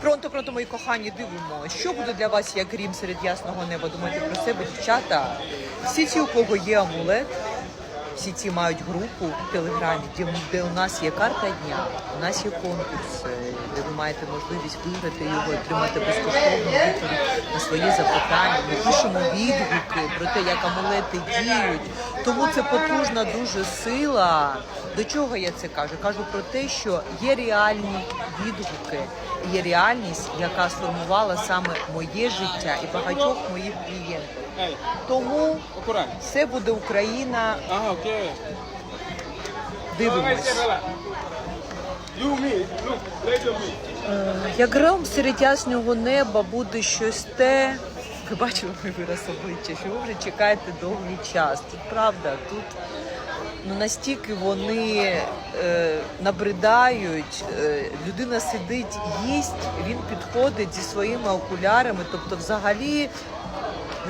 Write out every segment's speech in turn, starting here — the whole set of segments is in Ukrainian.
Пронто, пронто, мої кохані, дивимо, що буде для вас як грім серед ясного неба. Думайте про себе, дівчата. Всі ті, у кого є амулет, всі ці мають групу в телеграмі, де, де у нас є карта дня, у нас є конкурс, е, де ви маєте можливість виграти його, отримати безкоштовну відповідь свої запитання. Ми пишемо відгуки про те, як амулети діють. Тому це потужна дуже сила. До чого я це кажу? Кажу про те, що є реальні відгуки, є реальність, яка сформувала саме моє життя і багатьох моїх клієнтів. Тому все буде Україна. Дивимось. You me, look, let me. Як гром серед ясного неба буде щось те. Ви бачили мій вираз обличчя, що ви вже чекаєте довгий час. Тут правда, тут ну настільки вони е, набридають, е, людина сидить, їсть, він підходить зі своїми окулярами, тобто взагалі.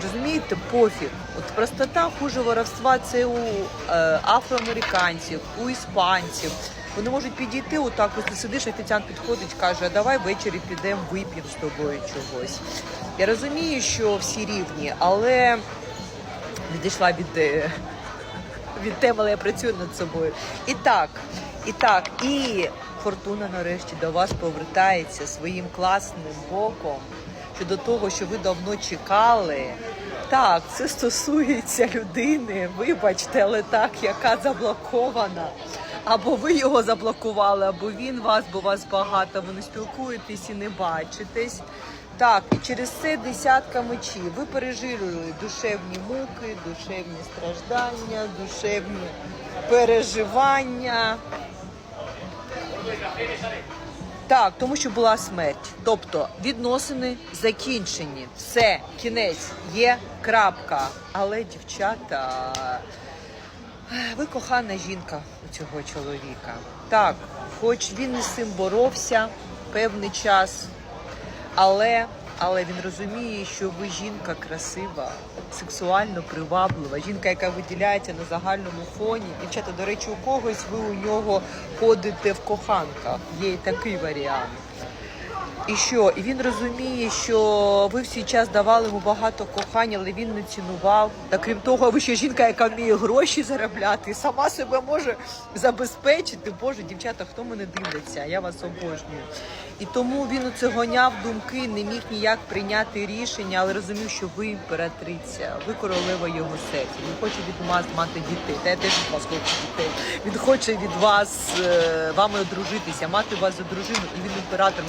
Розумієте, пофіг. От простота хуже воровства це у е, афроамериканців, у іспанців. Вони можуть підійти отак, ось ти сидиш, офіціант підходить, каже, давай ввечері підемо, вип'ємо з тобою чогось. Я розумію, що всі рівні, але відійшла від, е, від теми, але я працюю над собою. І так, і так, і фортуна нарешті до вас повертається своїм класним боком щодо того, що ви давно чекали. Так, це стосується людини, вибачте, але так, яка заблокована. Або ви його заблокували, або він вас, бо вас багато, ви не спілкуєтесь і не бачитесь. Так, і через це десятка мечів. Ви пережили душевні муки, душевні страждання, душевні переживання. Так, тому що була смерть. Тобто відносини закінчені. Все, кінець, є крапка. Але, дівчата, ви кохана жінка у цього чоловіка. Так, хоч він із цим боровся певний час, але, але він розуміє, що ви жінка красива, сексуально приваблива, жінка, яка виділяється на загальному фоні. Дівчата, до речі, у когось ви у нього ходите в коханках. Є і такий варіант. І що? І він розуміє, що ви всій час давали йому багато кохання, але він не цінував. Та крім того, ви ще жінка, яка вміє гроші заробляти, сама себе може забезпечити. Боже, дівчата, хто мене дивиться? Я вас обожнюю. І тому він оце гоняв думки, не міг ніяк прийняти рішення, але розумів, що ви імператриця, ви королева його серця. Він хоче від вас мати дітей. Та я теж від вас хочу дітей. Він хоче від вас е, вами одружитися, мати вас за дружину, і він імператор.